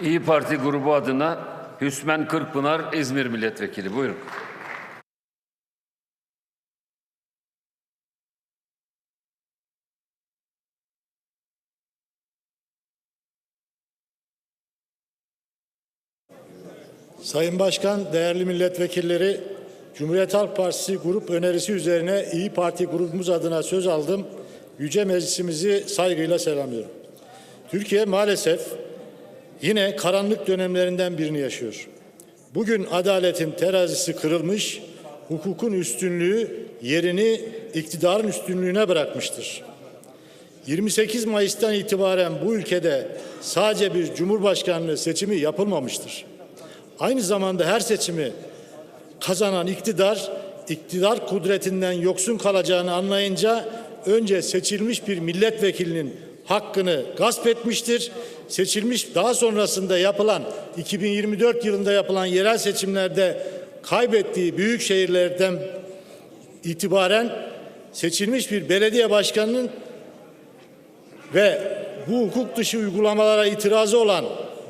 İyi Parti grubu adına Hüsmen Kırkpınar İzmir Milletvekili. Buyurun. Sayın Başkan, değerli milletvekilleri, Cumhuriyet Halk Partisi grup önerisi üzerine İyi Parti grubumuz adına söz aldım. Yüce Meclisimizi saygıyla selamlıyorum. Türkiye maalesef yine karanlık dönemlerinden birini yaşıyor. Bugün adaletin terazisi kırılmış, hukukun üstünlüğü yerini iktidarın üstünlüğüne bırakmıştır. 28 Mayıs'tan itibaren bu ülkede sadece bir cumhurbaşkanlığı seçimi yapılmamıştır. Aynı zamanda her seçimi kazanan iktidar, iktidar kudretinden yoksun kalacağını anlayınca önce seçilmiş bir milletvekilinin hakkını gasp etmiştir. Seçilmiş daha sonrasında yapılan 2024 yılında yapılan yerel seçimlerde kaybettiği büyük şehirlerden itibaren seçilmiş bir belediye başkanının ve bu hukuk dışı uygulamalara itirazı olan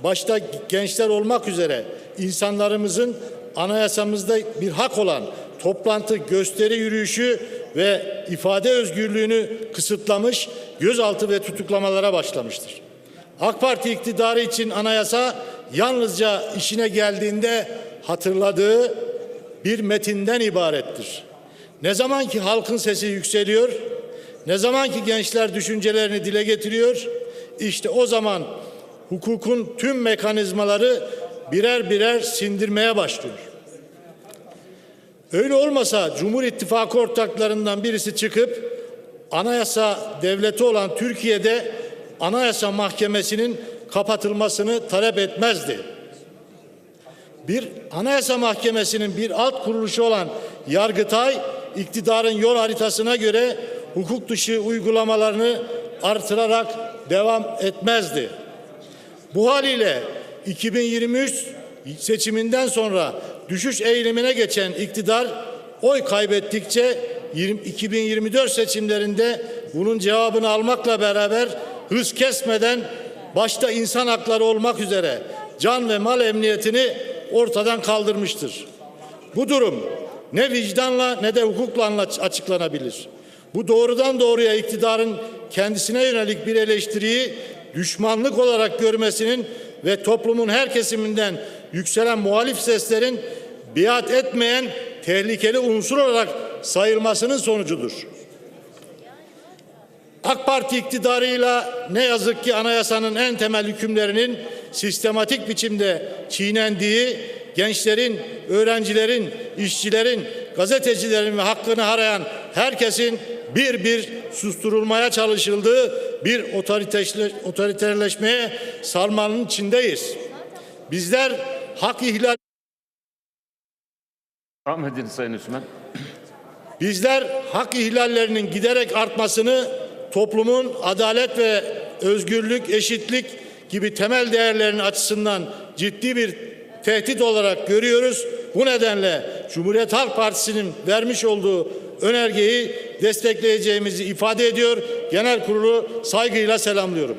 başta gençler olmak üzere insanlarımızın anayasamızda bir hak olan toplantı, gösteri yürüyüşü ve ifade özgürlüğünü kısıtlamış, gözaltı ve tutuklamalara başlamıştır. AK Parti iktidarı için anayasa yalnızca işine geldiğinde hatırladığı bir metinden ibarettir. Ne zaman ki halkın sesi yükseliyor, ne zaman ki gençler düşüncelerini dile getiriyor, işte o zaman hukukun tüm mekanizmaları birer birer sindirmeye başlıyor. Öyle olmasa Cumhur İttifakı ortaklarından birisi çıkıp anayasa devleti olan Türkiye'de Anayasa Mahkemesi'nin kapatılmasını talep etmezdi. Bir Anayasa Mahkemesi'nin bir alt kuruluşu olan Yargıtay iktidarın yol haritasına göre hukuk dışı uygulamalarını artırarak devam etmezdi. Bu haliyle 2023 seçiminden sonra düşüş eğilimine geçen iktidar oy kaybettikçe 20 2024 seçimlerinde bunun cevabını almakla beraber hız kesmeden başta insan hakları olmak üzere can ve mal emniyetini ortadan kaldırmıştır. Bu durum ne vicdanla ne de hukukla açıklanabilir. Bu doğrudan doğruya iktidarın kendisine yönelik bir eleştiriyi düşmanlık olarak görmesinin ve toplumun her kesiminden yükselen muhalif seslerin biat etmeyen tehlikeli unsur olarak sayılmasının sonucudur. AK Parti iktidarıyla ne yazık ki anayasanın en temel hükümlerinin sistematik biçimde çiğnendiği, gençlerin, öğrencilerin, işçilerin, gazetecilerin ve hakkını arayan herkesin bir bir susturulmaya çalışıldığı bir otoriterleşmeye sarmanın içindeyiz. Bizler hak ihlal Devam edin Sayın Hüsmen. Bizler hak ihlallerinin giderek artmasını toplumun adalet ve özgürlük, eşitlik gibi temel değerlerin açısından ciddi bir tehdit olarak görüyoruz. Bu nedenle Cumhuriyet Halk Partisi'nin vermiş olduğu önergeyi destekleyeceğimizi ifade ediyor. Genel kurulu saygıyla selamlıyorum.